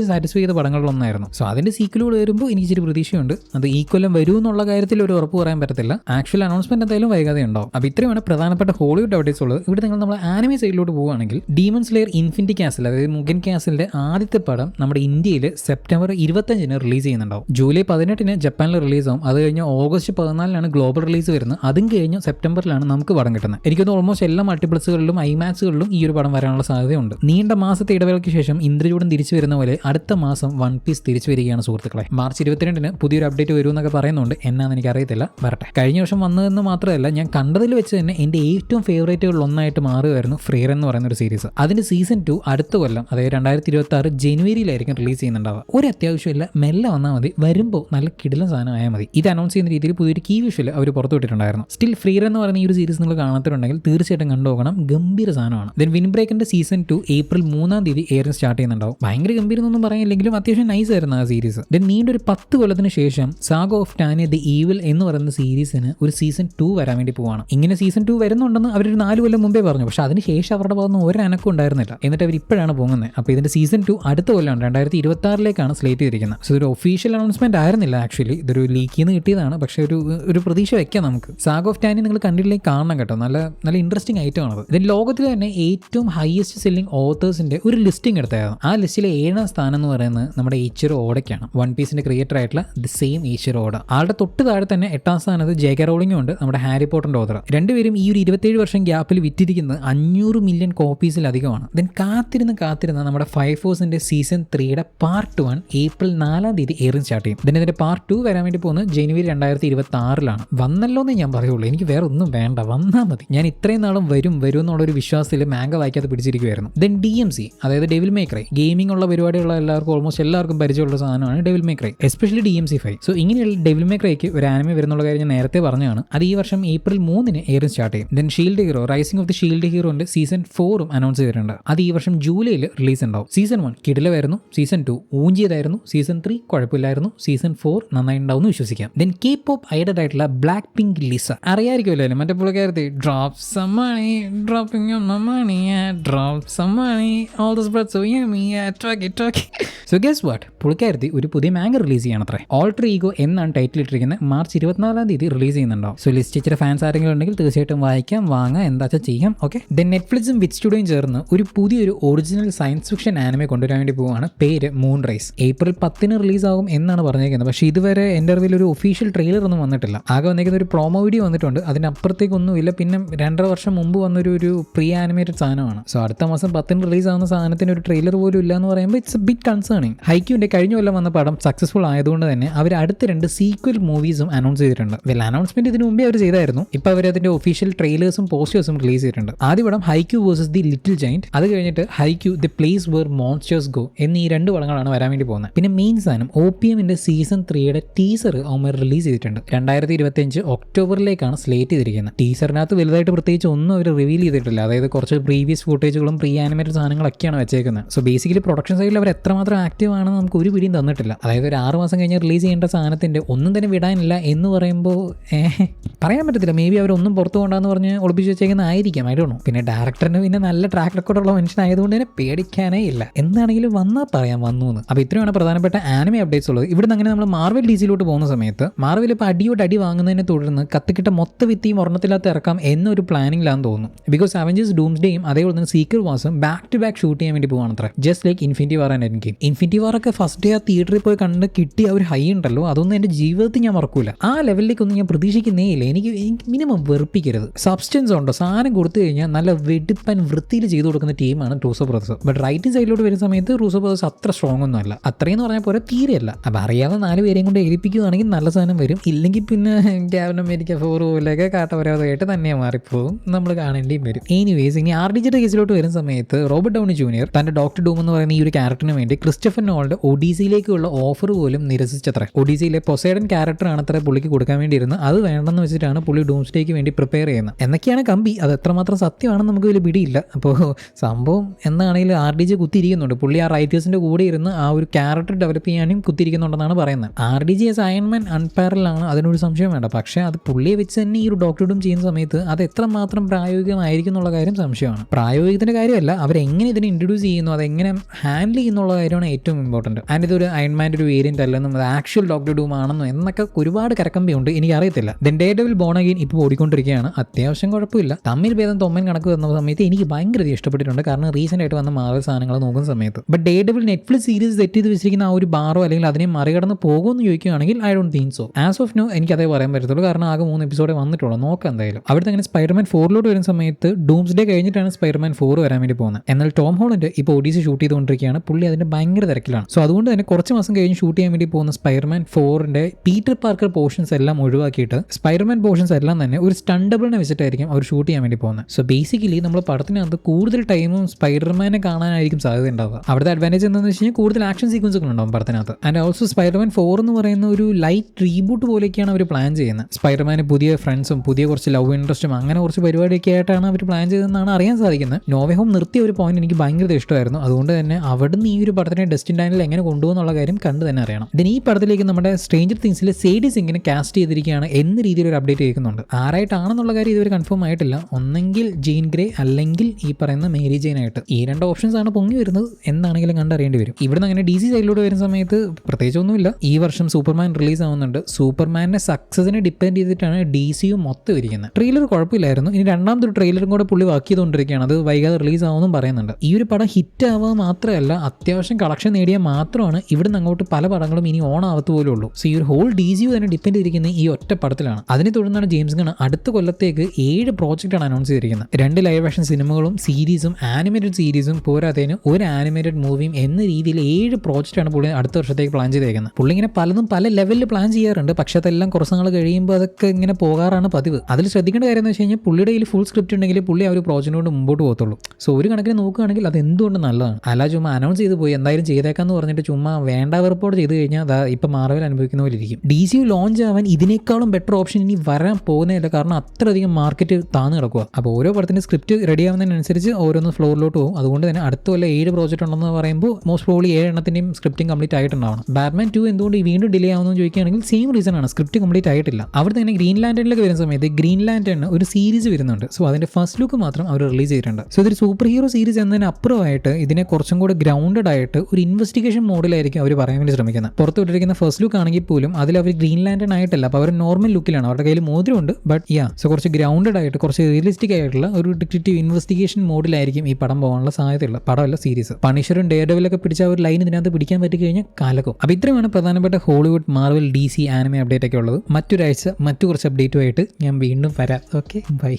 സാറ്റിസ്ഫൈ ചെയ്ത പടങ്ങളിലൊന്നായിരുന്നു. സോ അതിന്റെ സീക്വലുകൾ വരുമ്പോൾ എനിക്ക് ഇച്ചിരി പ്രതീക്ഷയുണ്ട്. അത് ഈ കൊല്ലം വരൂ എന്നുള്ള കാര്യത്തിൽ ഒരു ഉറപ്പ് പറയാൻ പറ്റത്തില്ല. ആക്ച്വൽ അനൗൺസ്മെന്റ് എന്തായാലും വൈകാതെ ഉണ്ടാവും. അപ്പോൾ ഇത്രയാണ് പ്രധാനപ്പെട്ട ഹോളിവുഡ് അപ്ഡേറ്റ്സ് ഉള്ളത്. ഇവിടെ നിങ്ങൾ നമ്മൾ ആനിമി സൈഡിലോട്ട് പോവുകയാണെങ്കിൽ ഡീമൺ സ്ലെയർ ഇൻഫിനിറ്റി കാസിൽ അതായത് മുഗൻ കാസിലിന്റെ ആദ്യത്തെ പടം നമ്മുടെ ഇന്ത്യയിൽ സെപ്റ്റംബർ ഇരുപത്തഞ്ചിന് റിലീസ് ചെയ്യുന്നുണ്ടാവും. ജൂലൈ പതിനെട്ടിന് ജപ്പാനിൽ റിലീസ് ആവും. അത് കഴിഞ്ഞ് ഓഗസ്റ്റ് പതിനാലിനാണ് ഗ്ലോബൽ റിലീസ് വരുന്നത്. അതും കഴിഞ്ഞ് സെപ്റ്റംബറിലാണ് നമുക്ക് പടം കിട്ടുന്നത്. എനിക്കൊന്ന് ഓൾമോസ്റ്റ് എല്ലാ മൾട്ടിപ്ലക്സുകളിലും ഐമാക്സുകളിലും ഈ ഒരു പടം വരാനുള്ള സാധ്യതയുണ്ട്. നീണ്ട മാസത്തെ ഇടവേളയ്ക്ക് ശേഷം ഇന്ദ്രചൂടൻ തിരിച്ചു വരുന്ന പോലെ അടുത്ത മാസം വൺ പീസ് തിരിച്ചു വരികയാണ് സുഹൃത്തുക്കളെ. മാർച്ച് ഇരുപത്തിരണ്ടിന് പുതിയൊരു അപ്ഡേറ്റ് വരുമെന്നൊക്കെ പറയുന്നുണ്ട്. എന്നാന്ന് എനിക്ക് അറിയത്തില്ല വരട്ടെ. കഴിഞ്ഞ വർഷം വന്നതെന്ന് മാത്രമല്ല ഞാൻ കണ്ടതിൽ വെച്ച് തന്നെ എന്റെ ഏറ്റവും ഫേവറേറ്റുകളിൽ ഒന്നായിട്ട് മാറുകയായിരുന്നു ഫ്രീർ എന്ന് പറയുന്ന ഒരു സീരീസ് അതിന്റെ സീസൺ ടു അടുത്ത കൊല്ലം അതായത് രണ്ടായിരത്തി ഇരുപത്തി ആറ് ജനുവരിയിലായിരിക്കും റിലീസ് ചെയ്യുന്നുണ്ടാവുക. ഒരു അത്യാവശ്യമില്ല മെല്ലെ വന്നാൽ മതി വരുമ്പോൾ നല്ല കിടിലൻ സാധനം ആയാൽ മതി. ഇത് അനൗൺസ് ചെയ്യുന്ന രീതിയിൽ പുതിയൊരു കീ വിഷ്വൽ അവർ പുറത്തുവിട്ടിട്ടുണ്ടായിരുന്നു സ്റ്റിൽ ഫ്രീർ എന്ന് പറയുന്ന ഈ ഒരു സീരീസ് നിങ്ങൾ കാണാത്തിട്ടുണ്ടെങ്കിൽ തീർച്ചയായിട്ടും കണ്ടുപോകണം ഗംഭീര സാധനമാണ്. ദെൻ വിൻ ബ്രേക്കിന്റെ സീസൺ ടു ഏപ്രിൽ മൂന്നാം തീയതി എയറിന് സ്റ്റാർട്ട് ചെയ്യുന്നുണ്ടാവും. ഭയങ്കര ഗംഭീരം എന്നൊന്നും അത്യാവശ്യം നൈസ് ആയിരുന്നു ആ സീരീസ് ദെൻ നീണ്ടൊരു പത്ത് കൊല്ലത്തിന് ശേഷം saga of Tanya the evil എന്ന് പറയുന്ന സീരീസിന് ഒരു സീസൺ ടു വരാൻ വേണ്ടി പോവാണ്. ഇങ്ങനെ സീസൺ ടു വരുന്നുണ്ടെന്ന് ഒരു നാല് കൊല്ലം മുമ്പേ പറഞ്ഞു. പക്ഷെ അതിന് ശേഷം അവരുടെ ഭാഗത്ത് ഒരു അനക്കം ഉണ്ടായിരുന്നില്ല. എന്നിട്ട് അവർ ഇപ്പോഴാണ് പോകുന്നത് അപ്പോൾ ഇതിന്റെ സീസൺ ടു അടുത്ത കൊല്ലമാണ് രണ്ടായിരത്തി ഇരുപത്തി ആറിലേക്കാണ് സ്ലേറ്റ് ചെയ്തിരിക്കുന്നത് സോ ഇതൊരു ഒഫീഷ്യൽ അനൗൺസ്മെന്റ് ആയിരുന്നില്ല ആക്ച്വലി ഇതൊരു ലീക്കിൽ നിന്ന് കിട്ടിയതാണ്. പക്ഷേ ഒരു ഒരു പ്രതീക്ഷ വെക്കാം നമുക്ക്. സാഗ് ഓഫ് ടാനി നിങ്ങൾ കണ്ടിട്ടില്ലെങ്കിൽ കാണണം കേട്ടോ. നല്ല നല്ല ഇൻട്രസ്റ്റിംഗ് ഐറ്റം ആണത്. ഇതിന് ലോകത്തിൽ തന്നെ ഏറ്റവും ഹയസ്റ്റ് സെല്ലിംഗ് ഓത്തേഴ്സിന്റെ ഒരു ലിസ്റ്റിംഗ് എടുത്തായിരുന്നു. ആ ലിസ്റ്റിലെ ഏഴാം സ്ഥാനം എന്ന് പറയുന്നത് നമ്മുടെ ഈച്ചർ ഓടയ്ക്കാണ്. വൺ പീസിന്റെ ക്രിയേറ്റർ ആയിട്ടുള്ള ദി സെയിം ഈച്ചർ ഓട. ആളുടെ തൊട്ട് താഴെ തന്നെ എട്ടാം സ്ഥാനത്ത് ജെ കെ റോളിംഗും ഉണ്ട് നമ്മുടെ ഹാരി പോട്ടറിന്റെ ഓതർ രണ്ടുപേരും ഈ ഒരു ഇരുപത്തേഴ് വർഷം ഗ്യാപ്പിൽ വിറ്റിരിക്കുന്നത് അഞ്ഞൂറ് മില്യൺ കോപ്പീസിലധികമാണ് ദെൻ കാത്തിരുന്ന് കാത്തിരുന്ന നമ്മുടെ ഫൈവ് ഫോഴ്സിന്റെ സീസൺ ത്രീയുടെ പാർട്ട് വൺ ഏപ്രിൽ നാലാം തീയതി എയറിൻ സ്റ്റാർട്ട് ചെയ്യും. ദെൻ ഇതിന്റെ പാർട്ട് ടു വരാൻ വേണ്ടി പോകുന്നത് ജനുവരി രണ്ടായിരത്തി ഇരുപത്തി ആറിലാണ് വന്നല്ലോ എന്ന് ഞാൻ പറയുള്ളൂ. എനിക്ക് വേറെ ഒന്നും വേണ്ട. വന്നാൽ മതി. ഞാൻ ഇത്രയും നാളും വരും വരും എന്നുള്ള ഒരു വിശ്വാസത്തിൽ മാങ്ക വായിക്കാതെ പിടിച്ചിരിക്കുമായിരുന്നു ദെൻ ഡി എം സി അതായത് ഡെവിൽ മേക്രൈ ഗെയിമിംഗ് ഉള്ള പരിപാടിയുള്ള എല്ലാവർക്കും ഓൾമോസ്റ്റ് എല്ലാവർക്കും പരിചയമുള്ള സാധനമാണ് devil may cry especially D M C five so ഇങ്ങനെയുള്ള ഡെവിൽ മേക്രൈക്ക് ഒരു ആനിമി വരുന്നുള്ള കാര്യം ഞാൻ നേരത്തെ പറഞ്ഞതാണ്. അത് ഈ വർഷം ഏപ്രിൽ മൂന്നിന് എയറിൻ സ്റ്റാർട്ട് ചെയ്യും. Then shield hero rising of the shield ഹീറോന്റെ season ഫോറും അനൗൺസ് ചെയ്തിട്ടുണ്ട്. അത് ഈ വർഷം ജൂലൈയിൽ റിലീസ് ഉണ്ടാവും. സീസൺ വൺ കിടിലമായിരുന്നു. സീസൺ ടു ഊഞ്ചിയതായിരുന്നു. സീസൺ ത്രീ കുഴപ്പമില്ലായിരുന്നു. സീസൺ ഫോർ നന്നായി ഉണ്ടാവും എന്ന് വിശ്വസിക്കാം. ദെൻ കെ പോപ്പ് ഐഡഡ് ആയിട്ടുള്ള ബ്ലാക്ക് പിങ്ക് ലിസ അറിയായിരിക്കുമല്ലോ മറ്റേ പുള്ളിക്കാരത്തി drop some money dropping money drop some money all this bread so yummy tracky tracky so guess what പുള്ളിക്കാരത്തി ഒരു പുതിയ മാംഗ റിലീസ് ചെയ്യണത്രേ. ഓൾട്ടർ ഈഗോ എന്നാണ് ടൈറ്റിൽ ഇട്ടിരിക്കുന്നത് മാർച്ച് ഇരുപത്തിനാലാം തീയതി റിലീസ് ചെയ്യുന്നുണ്ടാവും. സോ ലിസ്റ്റ് ഇച്ചിരി ഫാൻസ് ആരെങ്കിലും ഉണ്ടെങ്കിൽ തീർച്ചയായിട്ടും വായിക്കാം വാങ്ങാം എന്താ വെച്ചാൽ ചെയ്യാം. ഓക്കെ ദെൻ നെറ്റ്ഫ്ലിക്സും വിറ്റ് സ്റ്റുഡിയോയും ചേർന്ന് ഒരു പുതിയൊരു ഒറിജിനൽ സയൻസ് ഫിക്ഷൻ ആനിമെ കൊണ്ടുവരാൻ വേണ്ടി പോവുകയാണ് പേര് മൂൺ റൈസ് ഏപ്രിൽ പത്തിന് റിലീസ് ആകും എന്നാണ് പറഞ്ഞേക്കുന്നത് പക്ഷേ ഇതുവരെ എന്റെ അറിവിൽ ഒരു ഒഫീഷ്യൽ ട്രെയിലർ ഒന്നും വന്നിട്ടില്ല. ആകെ വന്നിരിക്കുന്ന ഒരു പ്രോമോ വീഡിയോ വന്നിട്ടുണ്ട്. അതിനപ്പുറത്തേക്കൊന്നും ഇല്ല പിന്നെ രണ്ടര വർഷം മുമ്പ് വന്നൊരു ഒരു പ്രീ ആനിമേറ്റഡ് സാധനമാണ്. സോ അടുത്ത മാസം പത്തിന് റിലീസ് ആവുന്ന സാധനത്തിന് ഒരു ട്രെയിലർ പോലും ഇല്ല എന്ന് പറയുമ്പോൾ ഇറ്റ്സ് എ ബിറ്റ് കൺസേണിങ് ഹൈക്യൂന്റെ കഴിഞ്ഞ കൊല്ലം വന്ന പടം സക്സസ്ഫുൾ ആയതുകൊണ്ട് തന്നെ അവർ അടുത്ത രണ്ട് സീക്വൽ മൂവീസും അനൗൺസ് ചെയ്തിട്ടുണ്ട്. വെൽ അനൗൺസ്മെന്റ് ഇതിനു മുമ്പേ അവർ ചെയ്തായിരുന്നു. ഇപ്പോൾ അവർ അതിന്റെ ഒഫീഷ്യൽ ട്രെയിലേഴ്സും പോസ്റ്റേഴ്സും റിലീസ് ചെയ്തിട്ടുണ്ട്. ആദ്യ പടം Haikyu versus the little giant അത് കഴിഞ്ഞിട്ട് Haikyu the place where monsters go എന്നീ രണ്ട് പടങ്ങളാണ് വരാൻ വേണ്ടി പോകുന്നത്. പിന്നെ മെയിൻ സാധനം ഒ പി എമ്മിന്റെ സീസൺ ത്രീയുടെ ടീസർ അവർ റിലീസ് ചെയ്തിട്ടുണ്ട്. രണ്ടായിരത്തി ഇരുപത്തിയഞ്ച് ഒക്ടോബറിലേക്കാണ് സ്ലേറ്റ് ചെയ്തിരിക്കുന്നത്. ടീസറിനകത്ത് വലുതായിട്ട് പ്രത്യേകിച്ച് ഒന്നും അവർ റിവീൽ ചെയ്തിട്ടില്ല. അതായത് കുറച്ച് പ്രീവിയസ് ഫുട്ടേജുകളും പ്രീ ആനിമേറ്റഡ് സാധനങ്ങളൊക്കെയാണ് വെച്ചേക്കുന്നത് സോ ബേസിക്കലി പ്രൊഡക്ഷൻ സൈഡിൽ അവർ എത്രമാത്രം ആക്റ്റീവ് ആണെന്ന് നമുക്ക് ഒരു പിടിയും തന്നിട്ടില്ല. അതായത് ഒരു ആറ് മാസം കഴിഞ്ഞ് റിലീസ് ചെയ്യേണ്ട സാധനത്തിന്റെ ഒന്നും തന്നെ വിടാനില്ല എന്ന് പറയുമ്പോൾ പറയാൻ പറ്റത്തില്ല. മേ ബി അവരൊന്നും പുറത്തു കൊണ്ടാന്ന് പറഞ്ഞ് ഒളിപ്പിച്ച് വെച്ചേക്കുന്ന ആയിരിക്കാം. നോ പിന്നെ ഡയറക്ടറിന് പിന്നെ നല്ല ട്രാക്ക് റെക്കോർഡുള്ള മനുഷ്യൻ ആയതുകൊണ്ട് തന്നെ പേടിക്കാനേ ഇല്ല. എന്താണെങ്കിലും വന്നാൽ പറയാൻ വന്നു എന്ന് അപ്പോൾ ഇത്രയാണ് പ്രധാനപ്പെട്ട ആനിമി അപ്ഡേറ്റ്സ് ഉള്ളത്. ഇവിടെ അങ്ങനെ നമ്മൾ മാർവൽ ഡീസിലോട്ട് പോകുന്ന സമയത്ത് മാർവൽ ഇപ്പോൾ അടിയോട് അടി വാങ്ങുന്നതിനെ തുടർന്ന് കത്തിക്കിട്ട മൊത്ത വിത്തിയും ഒരെണ്ണത്തിനകത്ത് ഇറക്കാം എന്നൊരു പ്ലാനിങ്ങിലാന്ന് തോന്നുന്നു. ബിക്കോസ് അവഞ്ചേഴ്സ് ഡൂംസ് ഡേയും അതേപോലെ തന്നെ സീക്രട്ട് വാസും ബാക്ക് ടു ബാക്ക് ഷൂട്ട് ചെയ്യാൻ വേണ്ടി പോവാണ് അത്ര. Just like infinity war and end game infinity war ഒക്കെ ഫസ്റ്റ് ഡേ ആ തിയേറ്ററിൽ പോയി കണ്ട് കിട്ടി ഒരു ഹൈ ഉണ്ടല്ലോ അതൊന്നും എന്റെ ജീവിതത്തിൽ ഞാൻ മറക്കൂല. ആ ലെവലിലേക്കൊന്നും ഞാൻ പ്രതീക്ഷിക്കുന്നേ ഇല്ല എനിക്ക് മിനിമം വെറുപ്പിക്കരുത്. സബ്സ്റ്റൻസ് ഉണ്ടോ? സാധനം കൊടുത്തു കഴിഞ്ഞാൽ നല്ല വെടിപ്പൻ വൃത്തിയിൽ ചെയ്തു കൊടുക്കുന്ന ടീമാണ് ടൂസോ ബ്രദേഴ്സ് ബട്ട് റൈറ്റിംഗ് സൈഡിലോട്ട് വരുന്ന സമയത്ത് റൂസോ ബ്രദേഴ്സ് അത്ര സ്ട്രോങ് ഒന്നും അല്ല. അത്രയെന്ന് പറഞ്ഞാൽ പോലെ തീരെയല്ല. അപ്പം അറിയാതെ നാല് പേരെയും കൊണ്ട് എഴുതിപ്പിക്കുകയാണെങ്കിൽ നല്ല സാധനം വരും. ഇല്ലെങ്കിൽ പിന്നെ ക്യാബിൻ അമേരിക്ക ഫോർ പോലെയൊക്കെ കാട്ടപരാധമായിട്ട് തന്നെ മാറിപ്പോകും നമ്മൾ കാണേണ്ടിയും വരും. എനിവേസ് ഇനി ആർ ഡി കേസിലോട്ട് വരുന്ന സമയത്ത് റോബർട്ട് ഡൗണി ജൂനിയർ തന്റെ ഡോക്ടർ ഡൂം എന്ന് പറയുന്ന ഈ ഒരു ക്യാരക്ടറിന് വേണ്ടി ക്രിസ്റ്റഫൻ നോളുടെ ഒഡീസിയിലേക്കുള്ള ഓഫർ പോലും നിരസിച്ചത്ര. ഒഡീസിയിലെ പൊസൈഡൻ ക്യാരക്ടറാണ് അത്ര പുള്ളിക്ക് കൊടുക്കാൻ വേണ്ടിയിരുന്നത്. അത് വേണ്ടെന്ന് വെച്ചിട്ടാണ് പുള്ളി ഡൂംസ്ഡേക്ക് വേണ്ടി പ്രിപ്പയർ ചെയ്യുന്നത്. എന്നൊക്കെയാണ് കമ്പി. അത് എത്രമാത്രം സത്യമാണെന്ന് നമുക്ക് വലിയ പിടിയില്ല. അപ്പോൾ സംഭവം എന്നാണെങ്കിലും ആർ ഡി ജി കുത്തിയിരിക്കുന്നുണ്ട്. പുള്ളി ആ റൈറ്റേഴ്സിന്റെ കൂടെ ഇരുന്ന് ആ ഒരു ക്യാരക്ടർ ഡെവലപ്പ് ചെയ്യാനും കുത്തിയിരിക്കുന്നുണ്ടെന്നാണ് പറയുന്നത്. R D J S iron man അൺപാരലാണ് അതിനൊരു സംശയം വേണ്ട. പക്ഷേ അത് പുള്ളിയെ വെച്ച് തന്നെ ഈ ഒരു ഡോക്ടർ ഡൂം ചെയ്യുന്ന സമയത്ത് അത് എത്രമാത്രം പ്രായോഗികമായിരിക്കും എന്നുള്ള കാര്യം സംശയമാണ്. പ്രായോഗികത്തിന്റെ കാര്യമല്ല. അവരെങ്ങനെ ഇതിനെ ഇൻട്രൊഡ്യൂസ് ചെയ്യുന്നു അത് എങ്ങനെ ഹാൻഡിൽ ചെയ്യുന്നുള്ള കാര്യമാണ് ഏറ്റവും ഇമ്പോർട്ടന്റ് ആൻഡ് ഇതൊരു അയൺമാന്റെ ഒരു വേരിയന്റ് അല്ലെന്നും അത് ആക്ച്വൽ ഡോക്ടർ ഡൂം ആണെന്നും എന്നൊക്കെ ഒരുപാട് കരക്കമ്പിയുണ്ട്. എനിക്ക് അറിയത്തില്ല then Daredevil born again ഇപ്പോൾ ഓടിക്കൊണ്ടിരിക്കുകയാണ്. അത്യാവശ്യം കുഴപ്പമില്ല. തമ്മിൽ ഭേദം തൊമ്മൻ കണക്ക് വന്ന സമയത്ത് എനിക്ക് ഭയങ്കര ഇഷ്ടപ്പെട്ടിട്ടുണ്ട്. കാരണം റീസെന്റ് ആയിട്ട് വന്ന മാവൽ സാധനങ്ങൾ നോക്കുന്ന സമയത്ത്. But Daredevil Netflix series set ചെയ്ത് വെച്ചിരിക്കുന്ന ആ ഒരു ബാറോ അല്ലെങ്കിൽ അതിനെ മറികടന്ന് പോകുമെന്ന് ചോദിക്കുകയാണെങ്കിൽ I don't think so as of now എനിക്ക് അതേ പറയാൻ പറ്റത്തുള്ളൂ. കാരണം ആകെ മൂന്ന് എപ്പിസോഡേ വന്നിട്ടുള്ളൂ. നോക്കാം എന്തായാലും. അവിടുത്തെ അങ്ങനെ സ്പൈഡർമാൻ ഫോറിലോട്ട് വരുന്ന സമയത്ത് ഡൂംസ് ഡേ കഴിഞ്ഞിട്ടാണ് സ്പൈഡർമാൻ ഫോർ വരാൻ വേണ്ടി പോകുന്നത്. എന്നാൽ ടോം ഹോളൻഡ് ഇപ്പോൾ ഒഡീസി ഷൂട്ട് ചെയ്തുകൊണ്ടിരിക്കുകയാണ്. പുള്ളി അതിന്റെ ഭയങ്കര തിരക്കിലാണ്. സോ അതുകൊണ്ട് തന്നെ കുറച്ച് മാസം കഴിഞ്ഞ് ഷൂട്ട് ചെയ്യാൻ വേണ്ടി പോകുന്ന സ്പൈർമാൻ ഫോറിന്റെ പീറ്റർ പാർക്കർ പോർഷൻസ് എല്ലാം ഒഴിവാക്കിയിട്ട് സ്പൈർമാൻ പോർഷൻസ് എല്ലാം തന്നെ ഒരു സ്റ്റണ്ടബിളിനെ ആയിരിക്കും. അവർ ഷൂട്ട് ചെയ്യാൻ വേണ്ടി പോകുന്നത്. സോ ബേസിക്കലി നമ്മൾ പടത്തിനകത്ത് കൂടുതൽ ടൈമും സ്പൈഡർമാനെ കാണാനായിരിക്കും സാധ്യത ഉണ്ടാവുക അവിടുത്തെ അഡ്വാന്റേജ് എന്താണെന്ന് വെച്ച് കഴിഞ്ഞാൽ കൂടുതൽ ആക്ഷൻ സീക്വൻസുകൾ ഉണ്ടാവും പടത്തിനകത്ത്. ആൻഡ് ഓൾസോ സ്പൈഡർമാൻ ഫോർ എന്ന് പറയുന്ന ഒരു ലൈറ്റ് റീബൂട്ട് പോലെയൊക്കെയാണ് അവർ പ്ലാൻ ചെയ്യുന്നത്. സ്പൈഡർമാന് പുതിയ ഫ്രണ്ട്സും പുതിയ കുറച്ച് ലവ് ഇൻട്രസ്റ്റും അങ്ങനെ കുറച്ച് പരിപാടിയൊക്കെ ആയിട്ടാണ് അവർ പ്ലാൻ ചെയ്തതെന്നാണ് അറിയാൻ സാധിക്കുന്നത്. നോവേ ഹോം നിർത്തിയ ഒരു പോയിന്റ് എനിക്ക് ഭയങ്കര ഇഷ്ടമായിരുന്നു. അതുകൊണ്ട് തന്നെ അവിടുന്ന് ഈ ഒരു പടത്തിനെ ഡെസ്റ്റിൻ ഡാനിൽ എങ്ങനെ കൊണ്ടുപോകുന്നുള്ള കാര്യം കണ്ടു തന്നെ അറിയണം. ഇതിന് ഈ പടത്തിലേക്ക് നമ്മുടെ സ്ട്രേഞ്ചർ തിങ്സിലെ സേഡി സിംഗിനെ കാസ്റ്റ് ചെയ്തിരിക്കുകയാണ് എന്ന രീതിയിൽ ഒരു അപ്ഡേറ്റ് കേൾക്കുന്നുണ്ട്. ആരായിട്ടാണെന്നുള്ള കാര്യം ഇതുവരെ കൺഫേം ആയിട്ടില്ല. ഒന്നെങ്കിൽ ജെയിൻ ഗ്രേ അല്ലെങ്കിൽ ഈ പറയുന്ന മേരി ജെയിൻ ആയിട്ട്. ഈ രണ്ട് ഓപ്ഷൻസ് ആണ് പൊങ്ങി വരുന്നത് എന്താണെങ്കിലും കണ്ടറിയേണ്ടി വരും. ഇവിടുന്ന് അങ്ങനെ ഡി സി സൈഡിലൂടെ വരുന്ന സമയത്ത് പ്രത്യേകിച്ചൊന്നുമില്ല. ഈ വർഷം സൂപ്പർമാൻ റിലീസ് ആവുന്നുണ്ട്. സൂപ്പർമാന്റെ സക്സസിനെ ഡിപ്പെൻഡ് ചെയ്തിട്ടാണ് ഡി സിയും മൊത്തം ഇരിക്കുന്നത്. ട്രെയിലർ കുഴപ്പമില്ലായിരുന്നു. ഇനി രണ്ടാമത്തെ ട്രെയിലറും കൂടെ പുള്ളി വാക്കിയതുകൊണ്ടിരിക്കുകയാണ് അത് വൈകാതെ റിലീസ് ആവുമെന്നും പറയുന്നുണ്ട്. ഈ ഒരു പടം ഹിറ്റ് ആവുക മാത്രമല്ല അത്യാവശ്യം കളക്ഷൻ നേടിയാൽ മാത്രമാണ് ഇവിടുന്ന് അങ്ങോട്ട് പല പടങ്ങളും ഇനി ഓൺ ആവത്ത് പോലും ഉള്ളൂ. സോ ഈ ഒരു ഹോൾ ഡി ജി തന്നെ ഡിപ്പെൻഡ് ചെയ്തിരിക്കുന്ന ഈ ഒറ്റ പടത്തിലാണ്. അതിനെ തുടർന്നാണ് ജെയിംസ് ഗൺ അടുത്ത കൊല്ലത്തേക്ക് ഏഴ് പ്രോജക്റ്റാണ് അനൗൺസ് ചെയ്തിരിക്കുന്നത്. രണ്ട് ലൈവ് ആക്ഷൻ സിനിമകളും സീരീസും ആനിമേറ്റഡ് സീരീസും പോരാത്തതിന് ഒരു ആനിമേറ്റഡ് മൂവിയും എന്ന രീതിയിൽ ഏഴ് പ്രോജക്റ്റാണ് പുള്ളി അടുത്ത വർഷത്തേക്ക് പ്ലാൻ ചെയ്തേക്കുന്നത്. പുള്ളി ഇങ്ങനെ പലതും പല ലെവലിൽ പ്ലാൻ ചെയ്യാറുണ്ട്. പക്ഷേ അതെല്ലാം കുറച്ച് നാൾ കഴിയുമ്പോൾ അതൊക്കെ ഇങ്ങനെ പോകാറാണ് പതിവ്. അതിൽ ശ്രദ്ധിക്കേണ്ട കാര്യം എന്ന് വെച്ച് കഴിഞ്ഞാൽ പുള്ളിയുടെ കയ്യിൽ ഫുൾ സ്ക്രിപ്റ്റ് ഉണ്ടെങ്കിൽ പുള്ളി ആ ഒരു പ്രോജക്റ്റിനോട് മുമ്പോട്ട് പോകത്തുള്ളൂ. സോ ഒരു കണക്കിന് നോക്കുകയാണെങ്കിൽ അത് എന്തുകൊണ്ട് നല്ലതാണ്? അല്ല ചുമ്മാ അനൗൺസ് ചെയ്ത് പോയി. എന്തായാലും ചെയ്തേക്കാന്ന് പറഞ്ഞിട്ട് ചുമ്മാ വേണ്ട വെറുപ്പോട് ചെയ്ത് കഴിഞ്ഞാൽ അതാ ഇപ്പം മാർവൽ അനുഭവിക്കുന്ന പോലെ ഇരിക്കും. ഡി സി ലോഞ്ച് ആവാൻ ഇതിനേക്കാളും ബെറ്റർ ഓപ്ഷൻ ഇനി വരാൻ പോകുന്നതല്ല കാരണം അത്രയധികം മാർക്കറ്റ് താന്ന് കിടക്കുക അപ്പോൾ ഓരോ പടത്തിന്റെ സ്ക്രിപ്റ്റ് റെഡി ആവുന്നതിനനുസരിച്ച് ഓരോന്ന് ഫ്ലോറിലോട്ട് പോകും. അതുകൊണ്ട് തന്നെ അടുത്ത വല്ല ഏഴ് പ്രോജക്റ്റ് ഉണ്ടെന്ന് പറയുമ്പോൾ മോസ്റ്റ് പ്രോബ്ലി ഏഴ് എണ്ണത്തിന്റെയും സ്ക്രിപ്റ്റിംഗ് കംപ്ലീറ്റ് ആയിട്ടുണ്ടാവണം. ബാറ്റ്മാൻ ടു എന്തുകൊണ്ട് വീണ്ടും ഡിലേ ആവുന്നു ചോദിക്കുകയാണെങ്കിൽ സെയിം റീസൺ ആണ്. സ്ക്രിപ്റ്റ് കംപ്ലീറ്റ് ആയിട്ടില്ല. അവിടെ തന്നെ ഗ്രീൻ ലാൻഡനിലേക്ക് വരുന്ന സമയത്ത് ഗ്രീൻ ലാൻഡന് ഒരു സീരീസ് വരുന്നുണ്ട്. സോ അതിന്റെ ഫസ്റ്റ് ലുക്ക് മാത്രം അവർ റിലീസ് ചെയ്തിട്ടുണ്ട്. സോ ഇതൊരു സൂപ്പർ ഹീറോ സീരീസ് എന്നതിന് അപ്പുറമായിട്ട് ഇതിനെ കുറച്ചും കൂടെ ഗ്രൗണ്ടഡ് ആയിട്ട് ഒരു ഇൻവെസ്റ്റിഗേഷൻ മോഡിലായിരിക്കും അവർ പറയാൻ വേണ്ടി ശ്രമിക്കുന്നത്. പുറത്ത് വിട്ടിരിക്കുന്ന ഫസ്റ്റ് ലുക്ക് ആണെങ്കിൽ പോലും അതിൽ അവർ ഗ്രീൻ ലാൻഡൻ ആയിട്ടല്ല അപ്പോൾ അവർ നോർമൽ ലുക്കിലാണ് അവരുടെ കയ്യിൽ മോതിരമുണ്ട് ബട്ട് യാ സോ കുറച്ച് ഗ്രൗണ്ടഡ് ആയിട്ട് കുറച്ച് റിയലിസ്റ്റിക് ആയിട്ടുള്ള ഒരു ഡിറ്റക്റ്റീവ് ഇൻവെസ്റ്റിഗേഷൻ മോഡിലായിരിക്കും ഈ പടം പോകാനുള്ള സാധ്യതയുള്ള പടമല്ല സീരീസ് പണിഷറും ഡേ ഡെവലൊക്കെ പിടിച്ച ഒരു ലൈൻ ഇതിനകത്ത് പിടിക്കാൻ പറ്റി കഴിഞ്ഞാൽ കാലക്കും. അപ്പോൾ ഇത്രയുമാണ് പ്രധാനപ്പെട്ട Hollywood Marvel D C anime update ഒക്കെ ഉള്ളത്. മറ്റൊരാഴ്ച മറ്റു കുറച്ച് അപ്ഡേറ്റുമായിട്ട് ഞാൻ വീണ്ടും വരാം. Okay bye